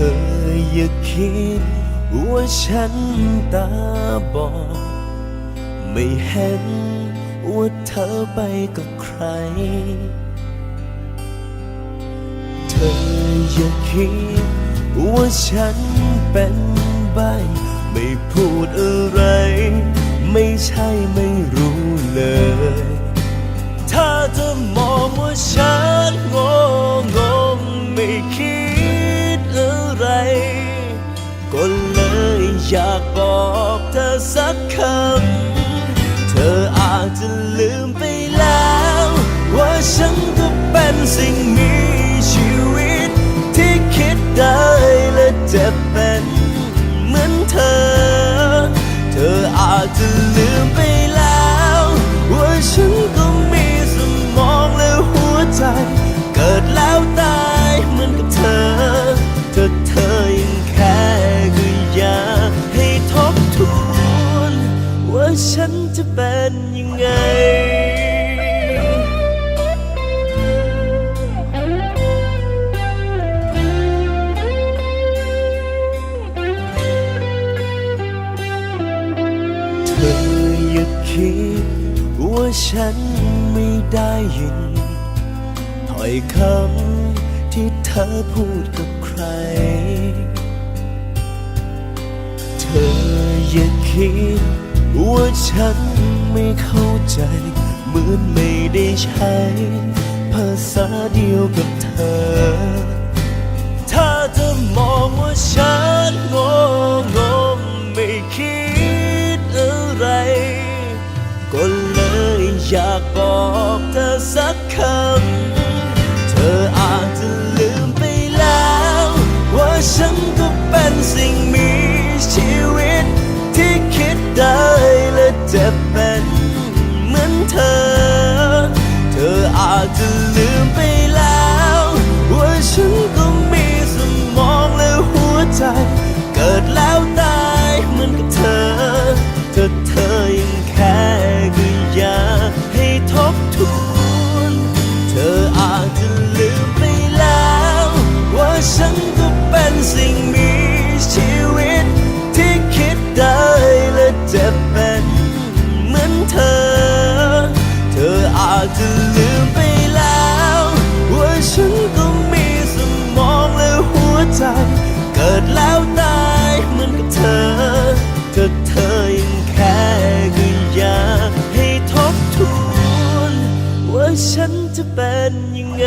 อย่าคิดว่าฉันตาบอดไม่เห็นว่าเธอไปกับใคร เธออย่าคิดว่าฉันเป็นใบ ไม่พูดอะไร ไม่ใช่ไม่รู้เลย ถ้าเธอมองว่าฉันาจจะลืมไปแล้ว ว่าฉันก็เป็นสิ่งมีชีวิต ที่คิดได้และจะเป็นเหมือนเธอ เธออาจจะลืมไปแล้ว ว่าฉันก็มีสมองและหัวใจ เกิดแล้วตายเหมือนกับเธอ เธอเธอยังแค่ก็อยากให้ทบทวน ว่าฉันจะเป็น ว่าฉันไม่ได้ยินถ้อยคำที่เธอพูดกับใคร เธออย่าคิดว่าฉันไม่เข้าใจ เหมือนไม่ได้ใช้ ภาษาเดียวกับ บอกเธอสักคำ เธออาจจะลืมไปแล้ว ว่าฉันก็เป็นสิ่งมีชีวิต ที่คิดได้และจะเป็นเหมือนเธอ เธออาจจะลืมไป จะลืมไปแล้ว ว่าฉันก็เป็นสิ่งมีชีวิต ที่คิดได้และจะเป็นเหมือนเธอ เธออาจจะลืมไปแล้ว ว่าฉันก็มีสมองและหัวใจ เกิดแล้วตา นยังไง